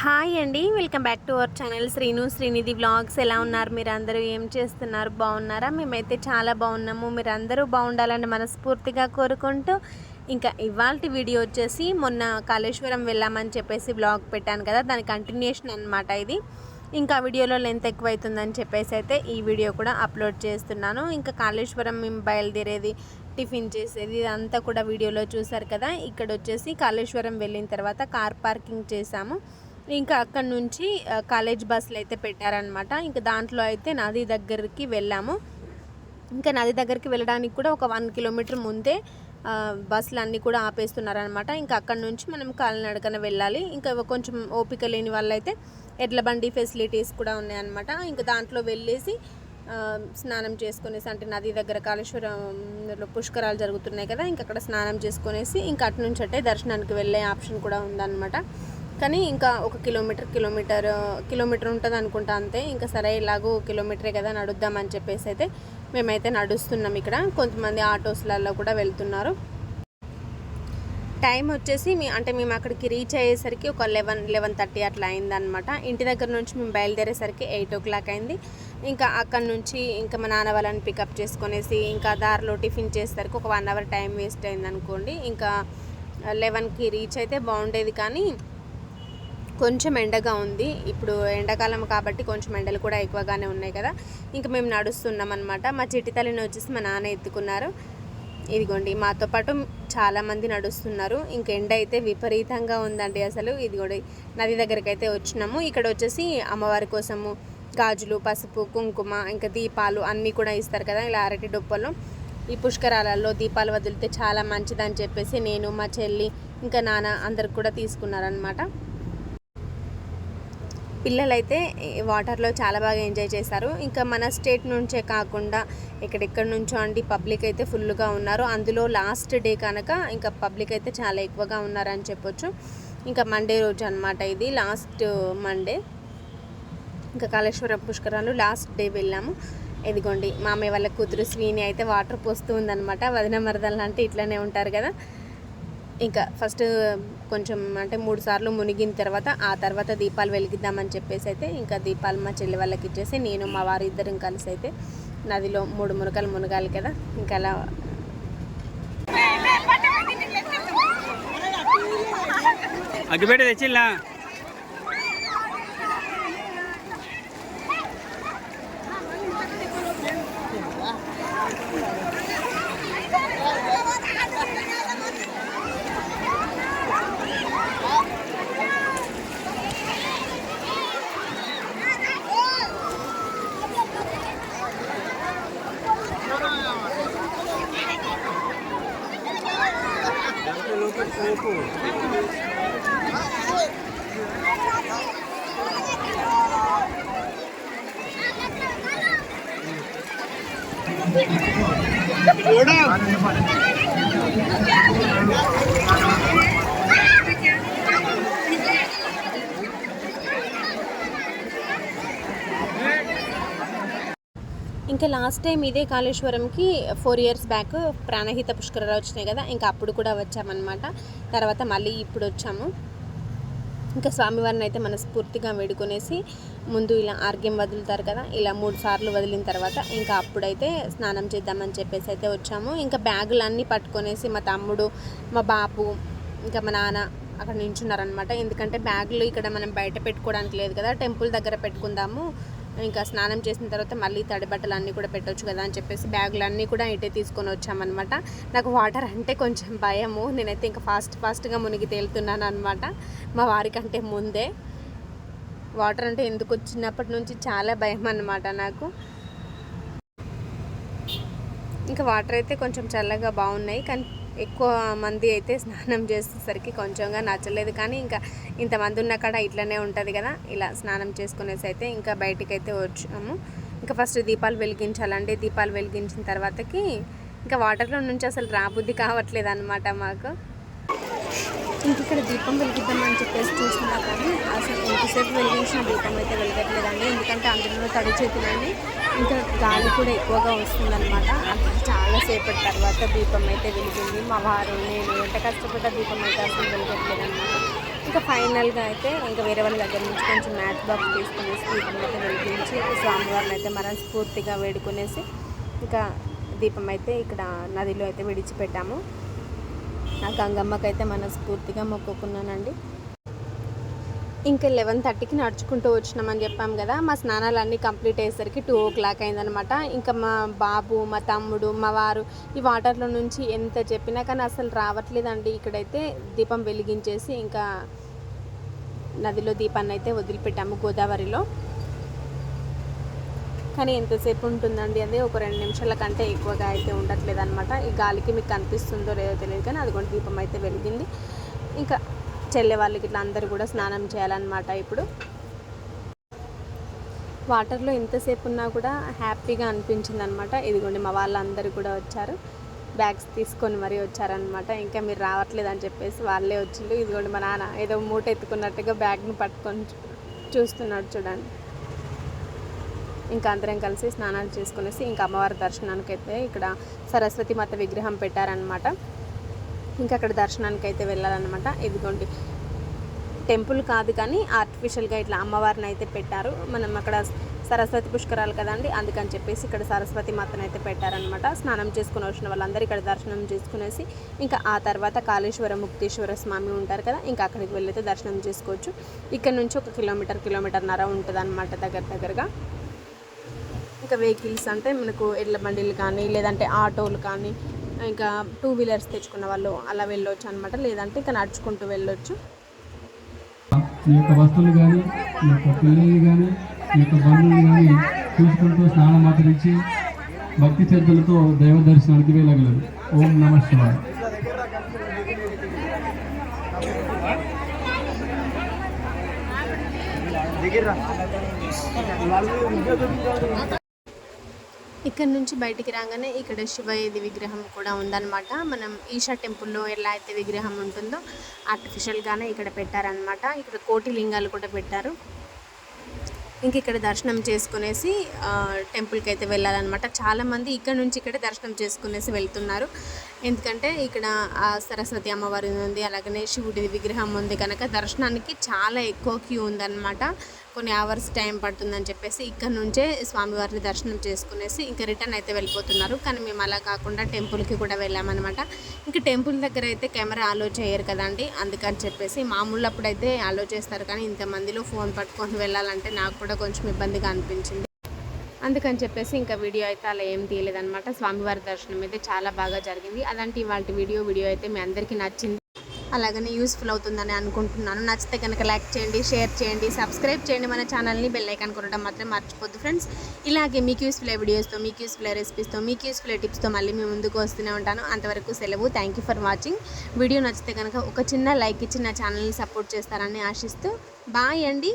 Hi అండి welcome back to our channel Srinu Srinidhi vlogs. ఎలా ఉన్నారు? మీరు అందరూ ఏం చేస్తున్నారు? బాగున్నారా? మేమైతే చాలా బాగున్నాము. మీరు అందరూ బాగుండాలని మనస్ఫూర్తిగా కోరుకుంటూ ఇంకా ఇవాళ వీడియో వచ్చేసి మొన్న కాళేశ్వరం వెళ్ళామని చెప్పేసి వ్లాగ్ పెట్టాను కదా దాని కంటిన్యూషన్ అనమాట ఇది. ఇంకా వీడియోలో లెంత్ ఎక్కువ అవుతుందని చెప్పేసి అయితే ఈ వీడియో కూడా అప్లోడ్ చేస్తున్నాను. ఇంకా కాళేశ్వరం మేము బయలుదేరేది టిఫిన్ చేసేది ఇదంతా కూడా వీడియోలో చూసారు కదా. ఇక్కడ వచ్చేసి కాళేశ్వరం వెళ్ళిన తర్వాత కార్ పార్కింగ్ చేశాము. ఇంకా అక్కడ నుంచి కాలేజ్ బస్సులు అయితే పెట్టారనమాట ఇంకా దాంట్లో అయితే నది దగ్గరికి వెళ్ళాము. ఇంకా నది దగ్గరికి వెళ్ళడానికి కూడా ఒక వన్ కిలోమీటర్ ముందే బస్సులు అన్నీ కూడా ఆపేస్తున్నారనమాట ఇంకా అక్కడ నుంచి మనం కాలినడకన వెళ్ళాలి. ఇంకా కొంచెం ఓపిక లేని వాళ్ళైతే ఎడ్ల బండి ఫెసిలిటీస్ కూడా ఉన్నాయన్నమాట. ఇంకా దాంట్లో వెళ్ళేసి స్నానం చేసుకునేసి అంటే నది దగ్గర కాళేశ్వరంలో పుష్కరాలు జరుగుతున్నాయి కదా ఇంకా అక్కడ స్నానం చేసుకునేసి ఇంకా అటు నుంచి అంటే దర్శనానికి వెళ్ళే ఆప్షన్ కూడా ఉందన్నమాట. కానీ ఇంకా ఒక కిలోమీటర్ కిలోమీటర్ కిలోమీటర్ ఉంటుంది అనుకుంటా అంతే. ఇంకా సరే ఇలాగో కిలోమీటరే కదా నడుద్దామని చెప్పేసి అయితే మేమైతే నడుస్తున్నాం ఇక్కడ. కొంతమంది ఆటోస్లలో కూడా వెళ్తున్నారు. టైం వచ్చేసి మీ అంటే మేము అక్కడికి రీచ్ అయ్యేసరికి ఒక లెవెన్ లెవెన్ థర్టీ అట్లా అయిందనమాట ఇంటి దగ్గర నుంచి మేము బయలుదేరేసరికి ఎయిట్ ఓ క్లాక్ అయింది. ఇంకా అక్కడ నుంచి ఇంకా మా నాన్న వాళ్ళని పికప్ చేసుకునేసి ఇంకా దారిలో టిఫిన్ చేసేసరికి ఒక వన్ అవర్ టైం వేస్ట్ అయింది అనుకోండి ఇంకా లెవెన్కి రీచ్ అయితే బాగుండేది కానీ కొంచెం ఎండగా ఉంది. ఇప్పుడు ఎండాకాలం కాబట్టి కొంచెం ఎండలు కూడా ఎక్కువగానే ఉన్నాయి కదా. ఇంకా మేము నడుస్తున్నాం అనమాట మా చిట్టి తల్లిని వచ్చేసి మా నాన్న ఎత్తుకున్నారు. ఇదిగోండి మాతో పాటు చాలామంది నడుస్తున్నారు. ఇంక ఎండ అయితే విపరీతంగా ఉందండి అసలు. ఇది కూడా నది దగ్గరికి అయితే వచ్చినాము. ఇక్కడ వచ్చేసి అమ్మవారి కోసము గాజులు పసుపు కుంకుమ ఇంకా దీపాలు అన్నీ కూడా ఇస్తారు కదా ఇలా అరటి డొప్పలు. ఈ పుష్కరాలలో దీపాలు వదిలితే చాలా మంచిదని చెప్పేసి నేను మా చెల్లి ఇంకా నాన్న అందరికి కూడా తీసుకున్నారనమాట పిల్లలైతే వాటర్లో చాలా బాగా ఎంజాయ్ చేశారు ఇంకా మన స్టేట్ నుంచే కాకుండా ఎక్కడెక్కడ నుంచో అండి పబ్లిక్ అయితే ఫుల్గా ఉన్నారు. అందులో లాస్ట్ డే కనుక ఇంకా పబ్లిక్ అయితే చాలా ఎక్కువగా ఉన్నారని చెప్పొచ్చు. ఇంకా మండే రోజు అనమాట ఇది లాస్ట్ మండే. ఇంకా కాళేశ్వరం పుష్కరాలు లాస్ట్ డే వెళ్ళాము. ఇదిగోండి మామయ్య వాళ్ళ కూతురు శ్రీని అయితే వాటర్ పోస్తూ ఉందన్నమాట. వదిన మరదలు అంటే ఇట్లనే ఉంటారు కదా. ఇంకా ఫస్ట్ కొంచెం అంటే మూడు సార్లు మునిగిన తర్వాత ఆ తర్వాత దీపాలు వెలిగిద్దామని చెప్పేసి అయితే ఇంకా దీపాలు మా చెల్లి వాళ్ళకి ఇచ్చేసి నేను మా వారు ఇద్దరం కలిసి అయితే నదిలో మూడు మునకలు మునగాలి కదా ఇంకా అలా అగ్గిపెట్టి తెచ్చిల్లా? ഓടാ. ఇంకా లాస్ట్ టైం ఇదే కాళేశ్వరంకి ఫోర్ ఇయర్స్ బ్యాక్ ప్రాణహిత పుష్కరాలు వచ్చినాయి కదా ఇంకా అప్పుడు కూడా వచ్చామన్నమాట. తర్వాత మళ్ళీ ఇప్పుడు వచ్చాము. ఇంకా స్వామివారిని అయితే మనస్ఫూర్తిగా వేడుకొనేసి ముందు ఇలా ఆర్గ్యం వదులుతారు కదా ఇలా మూడు సార్లు వదిలిన తర్వాత ఇంకా అప్పుడైతే స్నానం చేద్దామని చెప్పేసి అయితే వచ్చాము. ఇంకా బ్యాగులు అన్నీ పట్టుకొనేసి మా తమ్ముడు మా బాపు ఇంకా మా నాన్న అక్కడ నించున్నారనమాట ఎందుకంటే బ్యాగులు ఇక్కడ మనం బయట పెట్టుకోవడానికి లేదు కదా టెంపుల్ దగ్గర పెట్టుకుందాము. ఇంకా స్నానం చేసిన తర్వాత మళ్ళీ తడి బట్టలు అన్నీ కూడా పెట్టొచ్చు కదా అని చెప్పేసి బ్యాగులు అన్నీ కూడా ఇటే తీసుకొని వచ్చామన్నమాట. నాకు వాటర్ అంటే కొంచెం భయము. నేనైతే ఇంకా ఫాస్ట్ ఫాస్ట్గా మునిగి తేలుతున్నాను అనమాట మా వారికంటే ముందే. వాటర్ అంటే ఎందుకు వచ్చినప్పటి నుంచి చాలా భయం అన్నమాట నాకు. ఇంకా వాటర్ అయితే కొంచెం చల్లగా బాగున్నాయి. కానీ ఎక్కువ మంది అయితే స్నానం చేసేసరికి కొంచెంగా నచ్చలేదు. కానీ ఇంకా ఇంతమంది ఉన్న కాడ ఇట్లనే ఉంటుంది కదా ఇలా స్నానం చేసుకునేసి అయితే ఇంకా బయటికి అయితే వచ్చాము. ఇంకా ఫస్ట్ దీపాలు వెలిగించాలండి దీపాలు వెలిగించిన తర్వాతకి ఇంకా వాటర్లో నుంచి అసలు రాబుద్ధి కావట్లేదు అనమాట మాకు. ఇంక ఇక్కడ దీపం వెలిగిద్దామని చెప్పేసి చూస్తున్నా కానీ అసలు ఎంతసేపు వెలిగించిన దీపం అయితే వెలగట్లేదండి. ఎందుకంటే అందులో తడి చేతులండి. ఇంకా గాలి కూడా ఎక్కువగా వస్తుందన్నమాట. చాలాసేపటి తర్వాత దీపం అయితే వెలిగింది. మా వారు నేను ఎంత కష్టపడ్డ దీపం అయితే అసలు వెలగట్లేదు అనమాట ఇంకా ఫైనల్గా అయితే ఇంకా వేరే వాళ్ళ దగ్గర నుంచి కొంచెం మ్యాచ్ బాక్స్ తీసుకునేసి దీపం అయితే వెలిగించి స్వామివారిని అయితే మనస్ఫూర్తిగా వేడుకునేసి ఇంకా దీపం అయితే ఇక్కడ నదిలో అయితే విడిచిపెట్టాము. ఆ గంగమ్మకైతే మనస్ఫూర్తిగా మొక్కుకున్నానండి. ఇంకా లెవెన్ థర్టీకి నడుచుకుంటూ వచ్చినామని చెప్పాం కదా మా స్నానాలు అన్నీ కంప్లీట్ అయ్యేసరికి టూ ఓ క్లాక్ అయిందనమాట ఇంకా మా బాబు మా తమ్ముడు మా వారు ఈ వాటర్లో నుంచి ఎంత చెప్పినా కానీ అసలు రావట్లేదండి. ఇక్కడైతే దీపం వెలిగించేసి ఇంకా నదిలో దీపాన్ని అయితే వదిలిపెట్టాము గోదావరిలో. కానీ ఎంతసేపు ఉంటుందండి అది ఒక రెండు నిమిషాల కంటే ఎక్కువగా అయితే ఉండట్లేదు అనమాట ఈ గాలికి మీకు కనిపిస్తుందో లేదో తెలియదు కానీ అది కూడా దీపం అయితే వెలిగింది. ఇంకా చెల్లె వాళ్ళకి ఇట్లా అందరూ కూడా స్నానం చేయాలన్నమాట ఇప్పుడు. వాటర్లో ఎంతసేపు ఉన్నా కూడా హ్యాపీగా అనిపించింది అనమాట ఇదిగోండి మా వాళ్ళందరూ కూడా వచ్చారు. బ్యాగ్స్ తీసుకొని మరీ వచ్చారనమాట ఇంకా మీరు రావట్లేదు అని చెప్పేసి వాళ్ళే వచ్చిండు ఇదిగోండి మా నాన్న ఏదో మూట ఎత్తుకున్నట్టుగా బ్యాగ్ని పట్టుకొని చూస్తున్నాడు చూడండి. ఇంకా అందరం కలిసి స్నానాలు చేసుకునేసి ఇంకా అమ్మవారి దర్శనానికి అయితే ఇక్కడ సరస్వతి మాత విగ్రహం పెట్టారనమాట ఇంకా అక్కడ దర్శనానికి అయితే వెళ్ళాలన్నమాట. ఇదిగోండి. టెంపుల్ కాదు కానీ ఆర్టిఫిషియల్గా ఇట్లా అమ్మవారిని అయితే పెట్టారు. మనం అక్కడ సరస్వతి పుష్కరాలు కదండి అందుకని చెప్పేసి ఇక్కడ సరస్వతి మాతను అయితే పెట్టారనమాట స్నానం చేసుకుని వచ్చిన వాళ్ళందరూ ఇక్కడ దర్శనం చేసుకునేసి ఇంకా ఆ తర్వాత కాళేశ్వర ముక్తేశ్వర స్వామి ఉంటారు కదా ఇంకా అక్కడికి వెళ్ళైతే దర్శనం చేసుకోవచ్చు. ఇక్కడ నుంచి ఒక కిలోమీటర్ కిలోమీటర్న్నర ఉంటుంది అనమాట దగ్గర దగ్గరగా. ఇంకా వెహికల్స్ అంటే మనకు ఎడ్ల బండిలు కానీ లేదంటే ఆటోలు కానీ ఇంకా టూ వీలర్స్ తెచ్చుకున్న వాళ్ళు అలా వెళ్ళొచ్చు అనమాట లేదంటే ఇంకా నడుచుకుంటూ వెళ్ళొచ్చు. మీ యొక్క వస్తువులు కానీ మీ యొక్క పిల్లల్ని కానీ మీ యొక్క బంధువులు కానీ చూసుకుంటూ స్నానం ఆచరించి భక్తి శ్రద్ధలతో దైవ దర్శనానికి వెళ్ళగలరు. ఓం నమ శివాయ. ఇక్కడ నుంచి బయటికి రాగానే ఇక్కడ శివయ్యది విగ్రహం కూడా ఉందన్నమాట. మనం ఈషా టెంపుల్లో ఎలా అయితే విగ్రహం ఉంటుందో ఆర్టిఫిషియల్గానే ఇక్కడ పెట్టారనమాట ఇక్కడ కోటి లింగాలు కూడా పెట్టారు. ఇంక ఇక్కడ దర్శనం చేసుకునేసి టెంపుల్కి అయితే వెళ్ళాలన్నమాట. చాలామంది ఇక్కడ నుంచి ఇక్కడ దర్శనం చేసుకునేసి వెళ్తున్నారు. ఎందుకంటే ఇక్కడ సరస్వతి అమ్మవారి ఉంది అలాగనే శివుడి విగ్రహం ఉంది కనుక దర్శనానికి చాలా ఎక్కువ క్యూ ఉందన్నమాట. కొన్ని అవర్స్ టైం పడుతుందని చెప్పేసి ఇక్కడ నుంచే స్వామివారిని దర్శనం చేసుకునేసి ఇంకా రిటర్న్ అయితే వెళ్ళిపోతున్నారు. కానీ మేము అలా కాకుండా టెంపుల్కి కూడా వెళ్ళామన్నమాట. ఇంకా టెంపుల్ దగ్గర అయితే కెమెరా అలో చేయరు కదండి. అందుకని చెప్పేసి మామూలు అప్పుడైతే అలో చేస్తారు. కానీ ఇంతమందిలో ఫోన్ పట్టుకొని వెళ్ళాలంటే నాకు కూడా కొంచెం ఇబ్బందిగా అనిపించింది. అందుకని చెప్పేసి ఇంకా వీడియో అయితే అలా ఏం తీయలేదనమాట స్వామివారి దర్శనం అయితే చాలా బాగా జరిగింది. అలాంటి ఇవాళ వీడియో వీడియో అయితే మీ అందరికీ నచ్చింది. అలాగనే యూస్ఫుల్ అవుతుందని అనుకుంటున్నాను. నచ్చితే కనుక లైక్ చేయండి షేర్ చేయండి సబ్స్క్రైబ్ చేయండి మన ఛానల్ని బెల్ ఐకాన్ కొనడం మాత్రం మర్చిపోద్దు ఫ్రెండ్స్ ఇలాగే మీకు యూస్ఫుల్ వీడియోస్తో మీకు యూస్ఫుల్ రెసిపీస్తో మీకు యూస్ఫుల్ టిప్స్తో మళ్ళీ మీ ముందుకు వస్తూనే ఉంటాను. అంతవరకు సెలవు. Thank you for watching video నచ్చితే కనుక ఒక చిన్న లైక్ ఇచ్చి నా ఛానల్ని సపోర్ట్ చేస్తారని ఆశిస్తూ బాయ్ అండి.